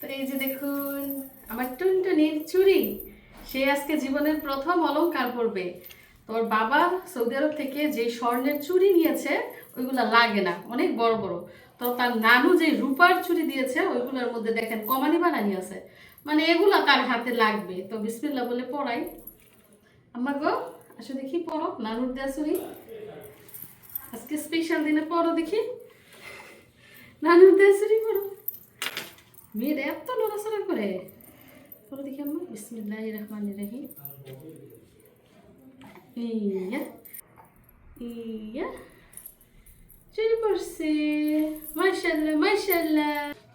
তো এই যে দেখুন, আমার টুনটুনির চুড়ি সে আজকে জীবনের প্রথম অলংকার পরবে। তোর বাবা সৌদি আরব থেকে যে স্বর্ণের চুড়ি নিয়েছে, ওইগুলা লাগে না, অনেক বড় বড়। তো তার নানু যে রূপার চুড়ি দিয়েছে, ওইগুলোর মধ্যে দেখেন কমানি বানানি আছে। মানে এগুলা তার হাতে লাগবে। তো বিসমিল্লা বলে পড়াই। আমার গো, আসো দেখি, পড়ো। নানুর দেয়া চুড়ি আজকে স্পেশাল দিনে পড়ো দেখি। নানুর দেয়া চুড়ি পড়ো। মেয়েরা এত নড়াচড়া করে। দেখি বিসমিল্লাহ রহমান রহিম।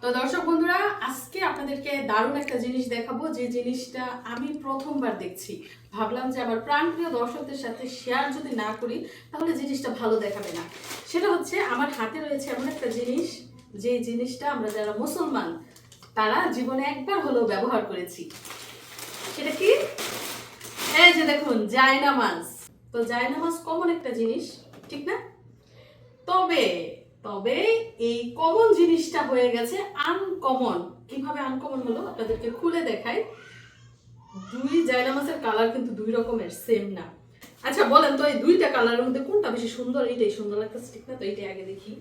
তো দর্শক বন্ধুরা, আজকে আপনাদেরকে দারুণ একটা জিনিস দেখাবো। যে জিনিসটা আমি প্রথমবার দেখছি। ভাবলাম যে আমার প্রাণপ্রিয় দর্শকদের সাথে শেয়ার যদি না করি, তাহলে জিনিসটা ভালো দেখাবে না। সেটা হচ্ছে, আমার হাতে রয়েছে এমন একটা জিনিস, যে জিনিসটা আমরা যারা মুসলমান তারা জীবনে একবার হলেও ব্যবহার করেছি। সেটা কি? এই যে দেখুন, জায়নামাজ। তো জায়নামাজ কমন একটা জিনিস, ঠিক না? তবে তবে এই কমন জিনিসটা হয়ে গেছে আনকমন কীভাবে আনকমন হলো? আপনাদেরকে খুলে দেখাই। দুই জায়নামাজের কালার কিন্তু দুই রকমের সেম না। আচ্ছা বলেন তো, এই দুইটা কালারের মধ্যে কোনটা বেশি সুন্দর? এইটাই সুন্দর লাগতেছে, ঠিক না? তো এইটাই আগে দেখি।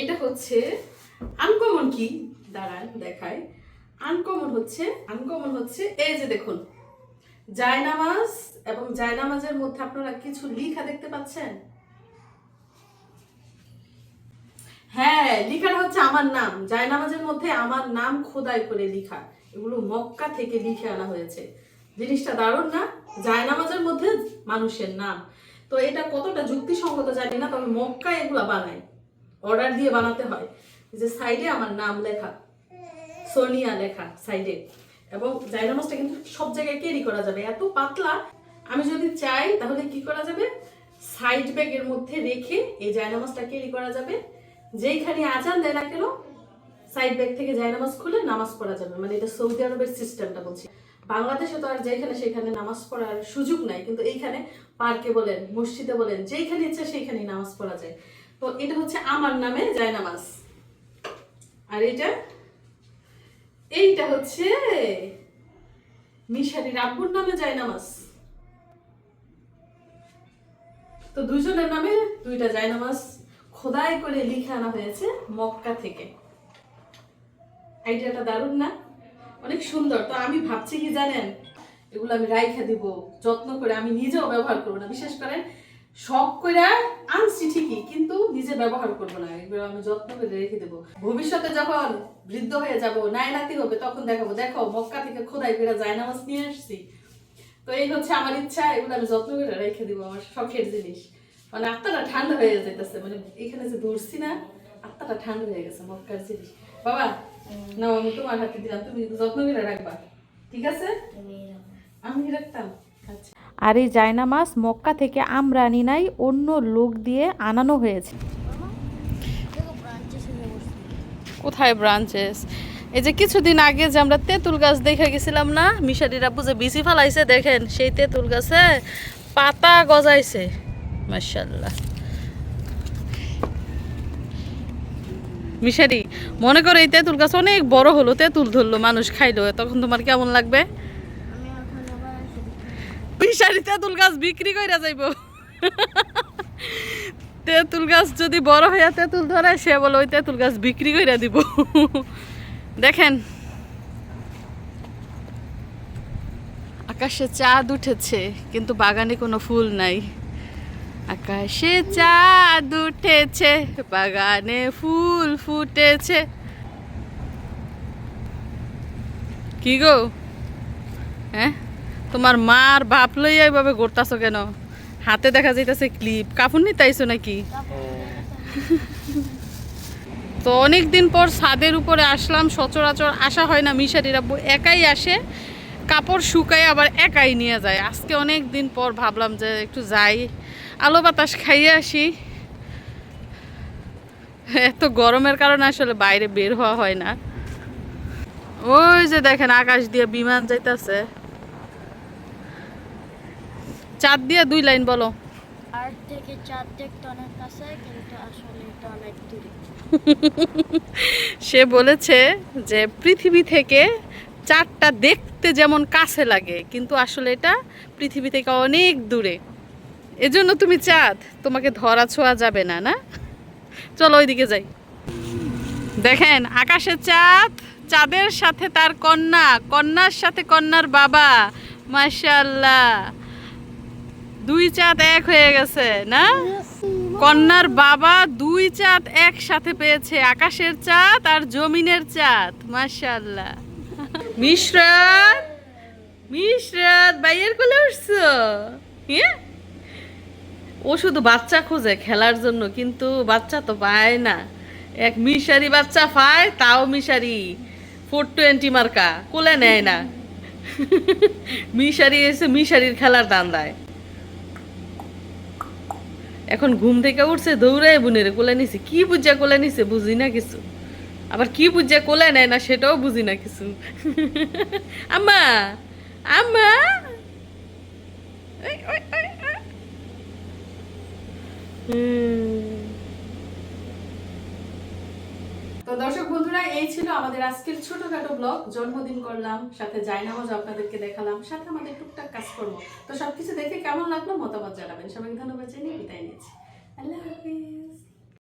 এটা হচ্ছে আনকমন কি? দাঁড়ান দেখায় আনকমন হচ্ছে আনকমন হচ্ছে, এই যে দেখুন, জায়নামাজ এবং জায়নামাজের মধ্যে আপনারা কিছু লিখা দেখতে পাচ্ছেন? হ্যাঁ লিখাটা হচ্ছে আমার নাম। জায়নামাজের মধ্যে আমার নাম খোদাই করে লিখা। এগুলো মক্কা থেকে লিখে আনা হয়েছে। জিনিসটা দারুণ না? জায়নামাজের মধ্যে মানুষের নাম। তো এটা কতটা যুক্তিসঙ্গত জানি না, তবে মক্কা এগুলা বানায়। অর্ডার দিয়ে বানাতে হয়। যে সাইডে আমার নাম লেখা, সোনিয়া লেখা সাইডে। এবং জায়নামাজটা কিন্তু সব জায়গায় ক্যারি করা যাবে। এত পাতলা, আমি যদি চাই তাহলে কি করা যাবে? সাইড ব্যাগের মধ্যে রেখে এই জায়নামাজটা ক্যারি করা যাবে। যেইখানে আজান দেয় না কেন সাইড ব্যাগ থেকে জায়নামাজ খুলে নামাজ পড়া যাবে। মানে এটা সৌদি আরবের সিস্টেমটা বলছি। বাংলাদেশে তো আর যেখানে সেখানে নামাজ পড়ার সুযোগ নাই, কিন্তু এইখানে পার্কে বলেন, মসজিদে বলেন, যেইখানে ইচ্ছা সেইখানেই নামাজ পড়া যায়। তো এটা হচ্ছে আমার নামে জায়নামাজ আর এটা এইটা হচ্ছে মিশারির আব্বুর নামে জায়নামাজ তো দুজনের নামে দুইটা জায়নামাজ খোদাই করে লিখে আনা হয়েছে মক্কা থেকে। আইডিয়াটা দারুণ না? অনেক সুন্দর। তো আমি ভাবছি কি জানেন? এগুলো আমি রাইখা দিব। যত্ন করে আমি নিজেও ব্যবহার করব না। বিশেষ করে শখ করে আনছি ঠিকই কিন্তু নিজে ব্যবহার করব না। এগুলো আমি যত্ন করে রেখে দেবো। ভবিষ্যতে যখন বৃদ্ধ হয়ে যাব নাই নাতি হবে তখন দেখাবো। দেখো মক্কা থেকে খোদাই করে জায়নামাজ নিয়ে আসছি। তো এই হচ্ছে আমার ইচ্ছা এগুলো আমি যত্ন করে রেখে দিব আমার শখের জিনিস। মানে আত্মাটা ঠান্ডা হয়ে যেতেছে মানে এখানে যে ধরছি না আত্মাটা ঠান্ডা হয়ে গেছে মক্কার জিনিস। বাবা না আমি তোমার হাতে দিলাম তুমি যত্ন করে রাখবা। ঠিক আছে? আমি রাখতাম। আচ্ছা। আর এই জায়নামাজ মক্কা থেকে আমরা আনি নাই, অন্য লোক দিয়ে আনানো হয়েছে। কোথায় ব্রাঞ্চেস এই যে কিছুদিন আগে যে আমরা তেঁতুল গাছ দেখে গেছিলাম না, মিশারিরা যে বিচি ফালাইছে, দেখেন, সেই তেঁতুল গাছে পাতা গজাইছে। মাশাল্লাহ মিশারি, মনে করো এই তেঁতুল গাছ অনেক বড় হলো, তেঁতুল ধরলো মানুষ, খাইলো, তখন তোমার কেমন লাগবে? মিশারি তেঁতুল গাছ বিক্রি কইরা যাইব। তেঁতুল গাছ যদি বড় হইয়া তেঁতুল ধরে সে বলে ওই তেঁতুল গাছ বিক্রি কইরা দিব। দেখেন, আকাশে চাঁদ উঠেছে, কিন্তু বাগানে কোনো ফুল নাই। আকাশে চাঁদ উঠেছে, বাগানে ফুল ফুটেছে। কি গো? হ্যাঁ? তোমার মার বাপ লইয়া এইভাবে ঘুরতাছো কেন? হাতে দেখা যাইতেছে ক্লিপ কাপড় নিতে আইছো নাকি তো অনেক দিন পর ছাদের উপরে আসলাম সচরাচর আসা হয় না মিশারির আব্বু একাই আসে কাপড় শুকায় আবার একাই নিয়ে যায়। আজকে অনেক দিন পর ভাবলাম যে একটু যাই আলো বাতাস খাইয়ে আসি। এত গরমের কারণে আসলে বাইরে বের হওয়া হয় না। ওই যে দেখেন আকাশ দিয়ে বিমান যাইতাছে। চাঁদ দিয়ে দুই লাইন বলো। আর থেকে চাঁদ দেখতে অনেক কাছে কিন্তু আসলে এটা অনেক দূরে। সে বলেছে যে পৃথিবী থেকে চাঁদটা দেখতে যেমন কাছে লাগে কিন্তু আসলে এটা পৃথিবী থেকে অনেক দূরে। এজন্য তুমি চাঁদ তোমাকে ধরা ছোঁয়া যাবে না না? চলো ওইদিকে যাই। দেখেন আকাশে চাঁদ চাঁদের সাথে তার কন্যা কন্যার সাথে কন্যার বাবা মাশাল্লাহ দুই চাঁদ এক হয়ে গেছে, না? কন্যার বাবা দুই চাঁদ একসাথে পেয়েছে, আকাশের চাঁদ আর জমিনের চাঁদ মাশাল্লাহ মিশরাত মিশরাত, বাইয়ের কোলে উঠছো? হ্যাঁ ও শুধু বাচ্চা খোঁজে খেলার জন্য, কিন্তু বাচ্চা তো পায় না। এক মিশারি বাচ্চা পায়, তাও মিশারি। ফোর টোয়েন্টি মার্কা, কোলে নেয় না। মিশারি এসে মিশারির খেলার দান দেয় এখন ঘুম থেকে উঠছে, দৌড়ায় বুনের কোলে নিছে। কি বুঝা কোলে নিছে? বুঝি না কিছু। আবার কি বুঝা কোলে নেয় না সেটাও বুঝি না কিছু। আম্মা! আম্মা। হুম। দর্শক বন্ধুরা, এই ছিল আমাদের আজকের ছোটখাটো ব্লগ জন্মদিন করলাম, সাথে জায়নামাজ আপনাদেরকে দেখালাম, সাথে আমাদের টুকটাক কাজ করব তো সবকিছু দেখে কেমন লাগল মতামত জানাবেন। সবাই ধন্যবাদ জানিয়ে বিদায় নিচ্ছি। আল্লাহ হাফিজ।